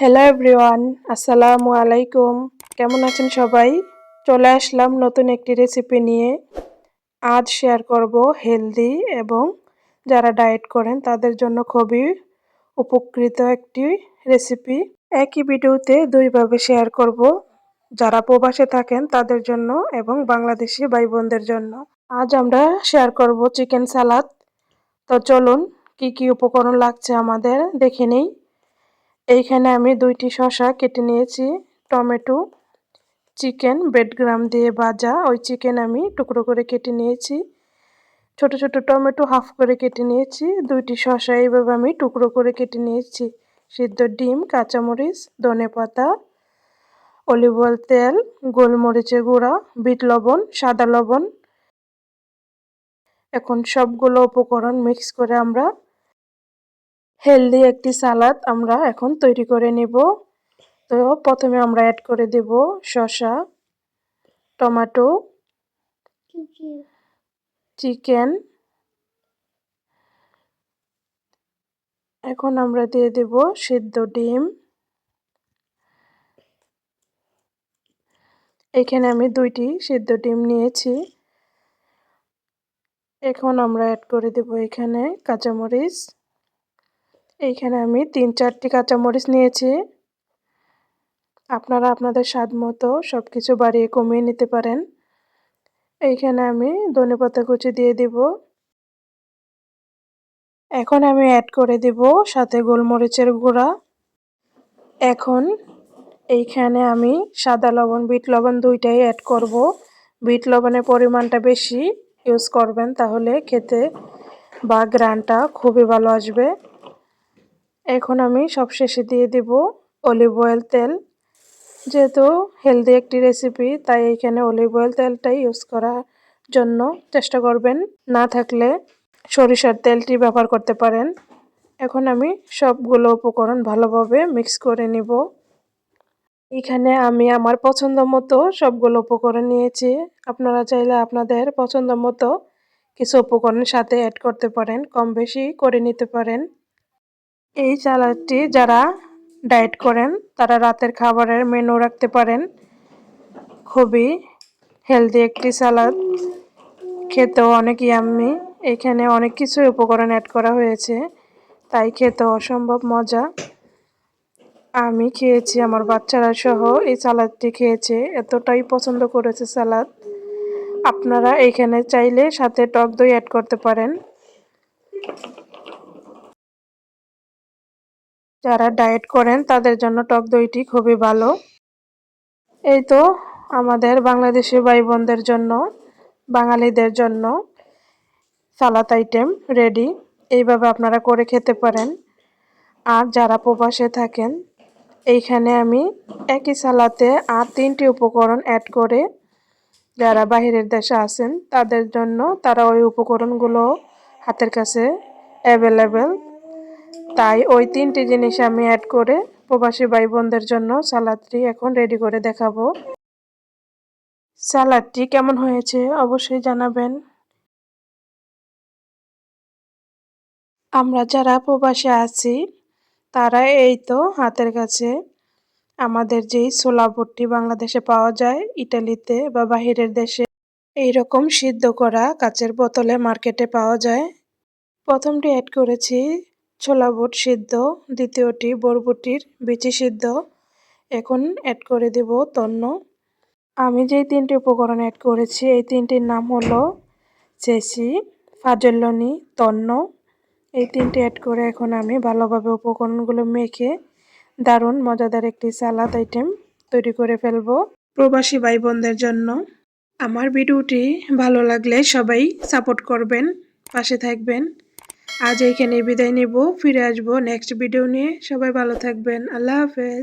Hello everyone আসসালামু আলাইকুম কেমন আছেন সবাই? চলে আসলাম নতুন একটি রেসিপি নিয়ে। আজ শেয়ার করব হেলদি এবং যারা ডায়েট করেন, তাদের জন্য খুবই উপকৃত একটি রেসিপি একই ভিডিওতে দুইভাবে শেয়ার করব। যারা প্রবাসে থাকেন, তাদের জন্য এবং বাংলাদেশি ভাই বোনদের জন্য। আজ আমরা শেয়ার করব চিকেন সালাদ তো চলুন, কি কি উপকরণ লাগছে আমাদের? দেখে নেই। এইখানে আমি দুইটি শসা কেটে নিয়েছি, টমেটো, চিকেন বেডগ্রাম দিয়ে ভাজা। ওই চিকেন আমি টুকরো করে কেটে নিয়েছি। ছোট ছোট টমেটো হাফ করে কেটে নিয়েছি। দুইটি শসা এইভাবে আমি টুকরো করে কেটে নিয়েছি। সিদ্ধ ডিম, কাঁচামরিচ, ধনে পাতা অলিভ অয়েল তেল, গোলমরিচের গুঁড়া, বিট লবণ, সাদা লবণ। এখন সবগুলো উপকরণ মিক্স করে আমরা হেলদি একটি সালাদ আমরা এখন তৈরি করে নেব। তো প্রথমে আমরা অ্যাড করে দেব শসা, টমেটো, চিকেন। এখন আমরা দিয়ে দেব সিদ্ধ ডিম। এখানে আমি দুইটি সিদ্ধ ডিম নিয়েছি। এখন আমরা অ্যাড করে দেব এখানে কাঁচামরিচ। এইখানে আমি তিন, চারটি কাঁচামরিচ নিয়েছি। আপনারা আপনাদের স্বাদ মতো সব কিছু বাড়িয়ে কমিয়ে নিতে পারেন। এইখানে আমি ধনে পাতা কুচি দিয়ে দিব। এখন আমি অ্যাড করে দিব সাথে গোলমরিচের গুঁড়া। এখন এইখানে আমি সাদা লবণ, বিট লবণ দুইটাই অ্যাড করব। বিট লবণের পরিমাণটা বেশি ইউজ করবেন তাহলে খেতে বা গ্রানটা খুবই ভালো আসবে। এখন আমি সবশেষে দিয়ে দিব অলিভ অয়েল তেল। যেহেতু হেলদি একটি রেসিপি তাই এখানে অলিভ অয়েল তেলটাই ইউজ করার জন্য চেষ্টা করবেন। না থাকলে সরিষার তেলটি ব্যবহার করতে পারেন। এখন আমি সবগুলো উপকরণ ভালোভাবে মিক্স করে নিব। এখানে আমি আমার পছন্দ মতো সবগুলো উপকরণ নিয়েছি। আপনারা চাইলে আপনাদের পছন্দ মতো কিছু উপকরণের সাথে অ্যাড করতে পারেন, কম বেশি করে নিতে পারেন। এই সালাদটি যারা ডায়েট করেন, তারা রাতের খাবারের মেনু রাখতে পারেন। খুবই হেলদি একটি সালাদ খেতেও অনেক ইয়াম্মি। এখানে অনেক কিছু উপকরণ অ্যাড করা হয়েছে। তাই খেতে অসম্ভব মজা। আমি খেয়েছি, আমার বাচ্চারা সহ এই সালাদটি খেয়েছে। এতটাই পছন্দ করেছে সালাদ আপনারা এখানে চাইলে সাথে টক দই অ্যাড করতে পারেন। যারা ডায়েট করেন, তাদের জন্য টক দইটি খুবই ভালো। এই তো আমাদের বাংলাদেশি ভাই বোনদের জন্য, বাঙালিদের জন্য সালাদ আইটেম রেডি। এইভাবে আপনারা করে খেতে পারেন। আর যারা প্রবাসে থাকেন, এইখানে আমি একই সালাতে আর তিনটি উপকরণ অ্যাড করে যারা বাহিরের দেশে আছেন, তাদের জন্য তারা ওই উপকরণগুলো হাতের কাছে অ্যাভেলেবেল তাই ওই তিনটি জিনিস আমি অ্যাড করে প্রবাসী ভাই বোনদের জন্য সালাদটি এখন রেডি করে দেখাবো। সালাদটি কেমন হয়েছে অবশ্যই জানাবেন। আমরা যারা প্রবাসে আছি, তারা এই তো হাতের কাছে। আমাদের যেই ছোলা ভুট্টি বাংলাদেশে পাওয়া যায়, ইটালিতে বা বাহিরের দেশে এই রকম সিদ্ধ করা কাচের বোতলে মার্কেটে পাওয়া যায়। প্রথমটি অ্যাড করেছি ছোলা বুট সিদ্ধ, দ্বিতীয়টি বরবটির বিচি সিদ্ধ। এখন অ্যাড করে দেব তন্ন। আমি যেই তিনটি উপকরণ অ্যাড করেছি, এই তিনটির নাম হলো চেসি ফাজল্যনি তন্ন। এই তিনটি অ্যাড করে এখন আমি ভালোভাবে উপকরণগুলো মেখে দারুণ মজাদার একটি সালাদ আইটেম তৈরি করে ফেলব প্রবাসী ভাই বোনদের জন্য। আমার ভিডিওটি ভালো লাগলে সবাই সাপোর্ট করবেন, পাশে থাকবেন। আজ এইখানে বিদায় নেব ফিরে আসব নেক্সট ভিডিও নিয়ে। সবাই ভালো থাকবেন আল্লাহ হাফেজ।